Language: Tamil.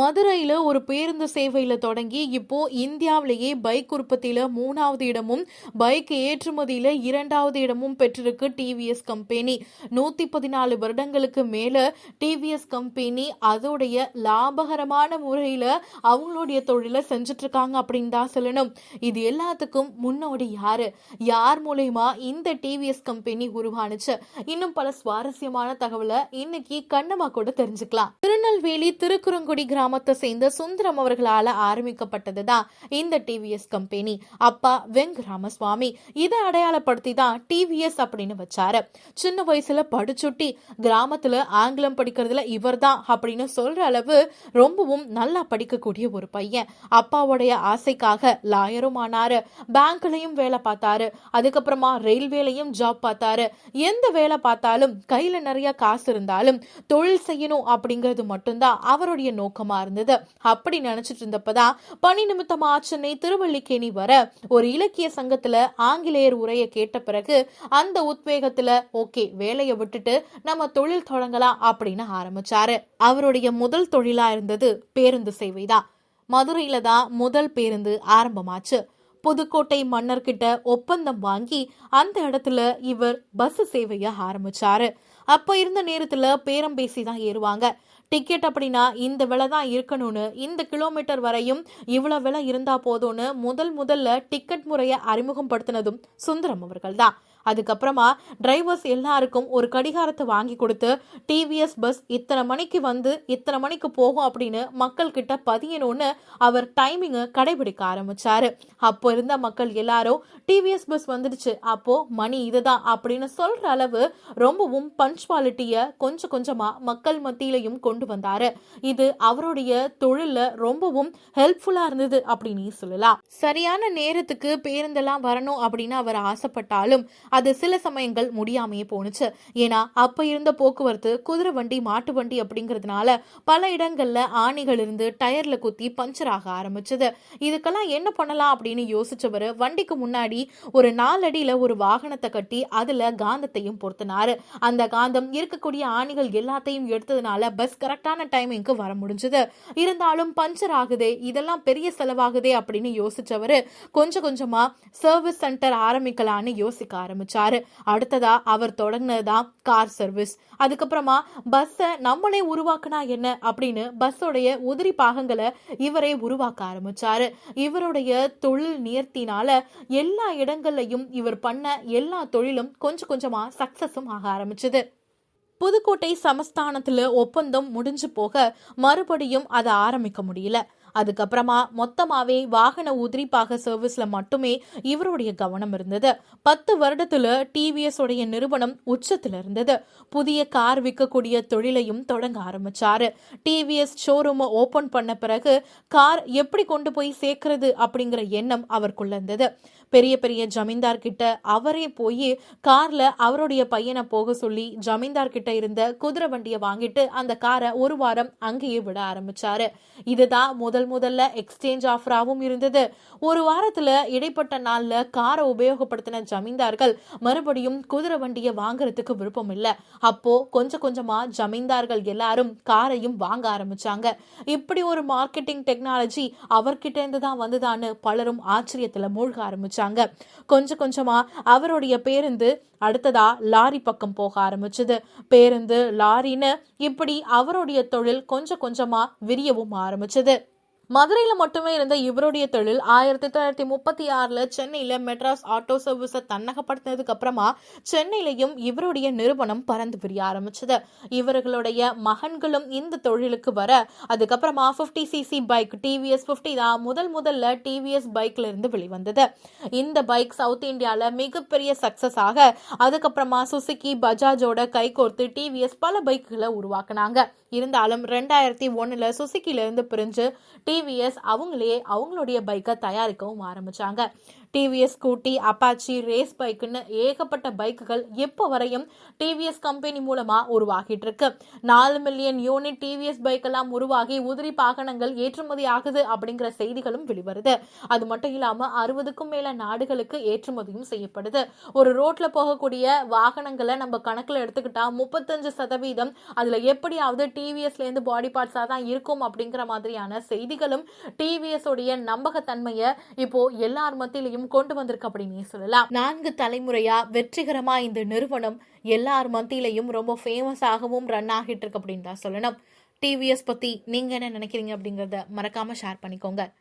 மதுரையில் ஒரு பேருந்து சேவையில் தொடங்கி இப்போ இந்தியாவிலேயே பைக் உற்பத்தியில மூணாவது இடமும் பைக் ஏற்றுமதியில இரண்டாவது இடமும் பெற்றிருக்கு டிவிஎஸ் கம்பெனி. நூத்தி பதினாலு வருடங்களுக்கு மேல டிவிஎஸ் கம்பெனி அதோடைய லாபகரமான முறையில அவங்களுடைய தொழிலை செஞ்சுட்டு இருக்காங்க அப்படின்னு தான் சொல்லணும். இது எல்லாத்துக்கும் முன்னோடி யாரு? யார் மூலயமா இந்த டிவிஎஸ் கம்பெனி உருவானுச்சு? இன்னும் பல சுவாரஸ்யமான தகவலை இன்னைக்கு கண்ணமாக கூட தெரிஞ்சுக்கலாம். திருநெல்வேலி திருக்குறங்குடி கிராமத்தை சேர்ந்த சுந்தரம் அவர்களால ஆரம்பிக்கப்பட்டதுதான் இந்த டிவிஎஸ் கம்பெனி அப்பா வெங் ராமசுவாமி இதை அடையாளப்படுத்தி தான் டிவிஎஸ் அப்படின்னு வச்சாரு. சின்ன வயசுல படிச்சுட்டி கிராமத்துல ஆங்கிலம் படிக்கிறதுல இவர்தான் அப்படின்னு சொல்ற அளவு ரொம்பவும் நல்லா படிக்கக்கூடிய ஒரு பையன். அப்பாவுடைய ஆசைக்காக லாயரும் ஆனாரு. பேங்க்லயும் வேலை பார்த்தாரு. அதுக்கப்புறமா ரயில்வேலையும் ஜாப் பார்த்தாரு. எந்த வேலை பார்த்தாலும் கையில நிறைய காசு இருந்தாலும் தொழில் செய்யணும் அப்படிங்கிறது மட்டும்தான் அவருடைய நோக்கமா இருந்தது. அப்படி நினைச்சிட்டு இருந்தப்பதான் பணி நிமித்தமா சென்னை திருவல்லிக்கேணி வர ஒரு இலக்கிய சங்கத்துல ஆங்கிலேயர் உரையை கேட்ட பிறகு அந்த உத்வேகத்துல ஓகே வேலையை விட்டுட்டு நம்ம தொழில் தொடங்கலாம் அப்படின்னு ஆரம்பிச்சாரு. அவருடைய முதல் தொழிலா இருந்தது பேருந்து சேவைதான். மதுரையில தான் முதல் பேருந்து ஆரம்பமாச்சு. புதுக்கோட்டை மன்னர்கிட்ட ஒப்பந்தம் வாங்கி அந்த இடத்துல இவர் பஸ் சேவையை ஆரம்பிச்சாரு. அப்ப இருந்த நேரத்துல பேரம் பேசி தான் ஏறுவாங்க. டிக்கெட் அப்படின்னா இந்த விலை தான் இருக்கணும்னு இந்த கிலோமீட்டர் வரையும் இவ்வளோ விலை இருந்தால் போதும்னு முதல் முதல்ல டிக்கெட் முறையை அறிமுகப்படுத்தினதும் சுந்தரம் அவர்கள் தான் அதுக்கப்புறமா டிரைவர்ஸ் எல்லாருக்கும் ஒரு கடிகாரத்தை வாங்கி கொடுத்து டிவிஎஸ் பஸ் இத்தனை மணிக்கு வந்து இத்தனை மணிக்கு போகும் அப்படின்னு மக்கள் கிட்ட பதியணும்னு அவர் டைமிங்கை கடைபிடிக்க ஆரம்பிச்சாரு. அப்போ இருந்த மக்கள் எல்லாரும் டிவிஎஸ் பஸ் வந்துடுச்சு அப்போ மணி இதுதான் அப்படின்னு சொல்ற அளவு ரொம்பவும் பஞ்சுவாலிட்டிய கொஞ்சம் கொஞ்சமா மக்கள் மத்தியிலையும் கொண்டு வந்தாரு. இது அவருடைய தொழில ரொம்பவும் ஹெல்ப்ஃபுல்லா இருந்தது அப்படின்னு சொல்லலாம். சரியான நேரத்துக்கு பேருந்தெல்லாம் வரணும் அப்படின்னு அவர் ஆசைப்பட்டாலும் அது சில சமயங்கள் முடியாமையே போணுச்சு. ஏன்னா அப்ப இருந்த போக்குவரத்து குதிரை வண்டி மாட்டு வண்டி அப்படிங்கிறதுனால பல இடங்கள்ல ஆணிகள் இருந்து டயர்ல குத்தி பஞ்சர் ஆக ஆரம்பிச்சது. இதுக்கெல்லாம் என்ன பண்ணலாம் அப்படின்னு யோசிச்சவர் வண்டிக்கு முன்னாடி ஒரு நாலடியில ஒரு வாகனத்தை கட்டி அதுல காந்தத்தையும் பொருத்தினாரு. அந்த காந்தம் இருக்கக்கூடிய ஆணிகள் எல்லாத்தையும் எடுத்ததுனால பஸ் கரெக்டான டைமிங்க்கு வர முடிஞ்சது. இருந்தாலும் பஞ்சர் ஆகுதே இதெல்லாம் பெரிய செலவாகுதே அப்படின்னு யோசிச்சவர் கொஞ்சம் கொஞ்சமா சர்வீஸ் சென்டர் ஆரம்பிக்கலான்னு யோசிக்க ஆரம்பிச்சாரு. அடுத்ததா அவர் தொடங்கினதுதான் கார் சர்வீஸ் அதுக்கப்புறமா பஸ்ஸை நம்மளே உருவாக்குனா என்ன? அப்படின்னு பஸ்ஸோடைய உதிரி பாகங்களை இவரே உருவாக்க ஆரம்பிச்சாரு. இவருடைய தொழில் நேர்த்தினால எல்லா இடங்கள்லையும் இவர் பண்ண எல்லா தொழிலும் கொஞ்சம் கொஞ்சமா சக்சஸும் ஆக ஆரம்பிச்சது. புதுக்கோட்டை சமஸ்தானத்துல ஒப்பந்தம் முடிஞ்சு போக மறுபடியும் அதை ஆரம்பிக்க முடியல. அதுக்கப்புறமா மொத்தமாவே வாகன உதிரிப்பாக சர்வீஸ்ல மட்டுமே இவருடைய கவனம் இருந்தது. பத்து வருடத்துல டிவிஎஸ் உடைய நிறுவனம் உச்சத்துல இருந்தது. புதிய கார் விற்கக்கூடிய தொழிலையும் தொடங்க ஆரம்பிச்சாரு. டிவிஎஸ் ஷோரூம் ஓபன் பண்ண பிறகு கார் எப்படி கொண்டு போய் சேர்க்கறது அப்படிங்கிற எண்ணம் அவருக்குள்ள இருந்தது. பெரிய பெரிய ஜமீன்தார் கிட்ட அவரே போய் கார்ல அவருடைய பையனை போக சொல்லி ஜமீன்தார் கிட்ட இருந்த குதிரை வண்டியை வாங்கிட்டு அந்த காரை ஒரு வாரம் அங்கேயே விட ஆரம்பிச்சாரு. இதுதான் முதல் முதல்ல எக்ஸ்சேஞ்ச் ஆஃபராகவும் இருந்தது. ஒரு வாரத்தில் இடைப்பட்ட நாளில் காரை உபயோகப்படுத்தின ஜமீன்தார்கள் மறுபடியும் குதிரை வண்டியை வாங்குறதுக்கு விருப்பம் இல்லை. அப்போ கொஞ்சம் கொஞ்சமாக ஜமீன்தார்கள் எல்லாரும் காரையும் வாங்க ஆரம்பிச்சாங்க. இப்படி ஒரு மார்க்கெட்டிங் டெக்னாலஜி அவர்கிட்ட இருந்து தான் வந்துதான்னு பலரும் ஆச்சரியத்தில் மூழ்க ஆரம்பிச்சாங்க. கொஞ்சம் கொஞ்சமாக அவருடைய பேருந்து அடுத்ததா லாரி பக்கம் போக ஆரம்பிச்சது. பேருந்து லாரின்னு இப்படி அவருடைய தொழில் கொஞ்சம் கொஞ்சமா விரியவும் ஆரம்பிச்சது. மதுரையில் மட்டுமே இருந்த இவருடைய தொழில் ஆயிரத்தி தொள்ளாயிரத்தி முப்பத்தி ஆறில் சென்னையில் மெட்ராஸ் ஆட்டோ சர்வீஸை தன்னகப்படுத்தினதுக்கு அப்புறமா சென்னையிலையும் இவருடைய நிறுவனம் பறந்து விரிய ஆரம்பிச்சது. இவர்களுடைய மகன்களும் இந்த தொழிலுக்கு வர அதுக்கப்புறமா fifty CC bike TVS fifty தான் முதல் முதல்ல டிவிஎஸ் பைக்ல இருந்து வெளிவந்தது. இந்த பைக் சவுத் இந்தியாவில் மிகப்பெரிய சக்சஸ் ஆக அதுக்கப்புறமா சுசுக்கி பஜாஜோட கைகோர்த்து டிவிஎஸ் பல பைக்குகளை உருவாக்குனாங்க. இருந்தாலும் ரெண்டாயிரத்தி ஒன்னுல சுசுகில பிரிஞ்சு பிரிஞ்சு டிவிஎஸ் அவங்களே அவங்களுடைய பைக்கை தயாரிக்கவும் ஆரம்பிச்சாங்க. டிவிஎஸ் ஸ்கூட்டி அப்பாச்சி ரேஸ் பைக்குன்னு ஏகப்பட்ட பைக்குகள் எப்போ வரையும் டிவிஎஸ் கம்பெனி மூலமா உருவாகிட்டு இருக்கு நாலு மில்லியன் யூனிட் டிவிஎஸ் பைக் எல்லாம் உருவாகி உதிரி பாகனங்கள் ஏற்றுமதி ஆகுது அப்படிங்கிற செய்திகளும் வெளிவருது. அது மட்டும் இல்லாம அறுபதுக்கும் மேல நாடுகளுக்கு ஏற்றுமதியும் செய்யப்படுது. ஒரு ரோட்ல போகக்கூடிய வாகனங்களை நம்ம கணக்குல எடுத்துக்கிட்டா முப்பத்தஞ்சு சதவீதம் அதுல எப்படியாவது டிவிஎஸ்ல இருந்து பாடி பார்ட்ஸா தான் இருக்கும் அப்படிங்கிற மாதிரியான செய்திகளும் டிவிஎஸ் உடைய நம்பகத்தன்மையை இப்போ எல்லார் மத்தியிலையும் கொண்டு வந்திருக்கு அப்படின்னு சொல்லலாம். நான்கு தலைமுறையா வெற்றிகரமா இந்த நிறுவனம் எல்லார் மத்தியிலையும் ரொம்ப ஃபேமஸ் ஆகவும் ரன் ஆகிட்டு இருக்கு அப்படின்னு தான் சொல்லணும். டிவிஎஸ் பத்தி நீங்க என்ன நினைக்கிறீங்க அப்படிங்கறத மறக்காம ஷேர் பண்ணிக்கோங்க.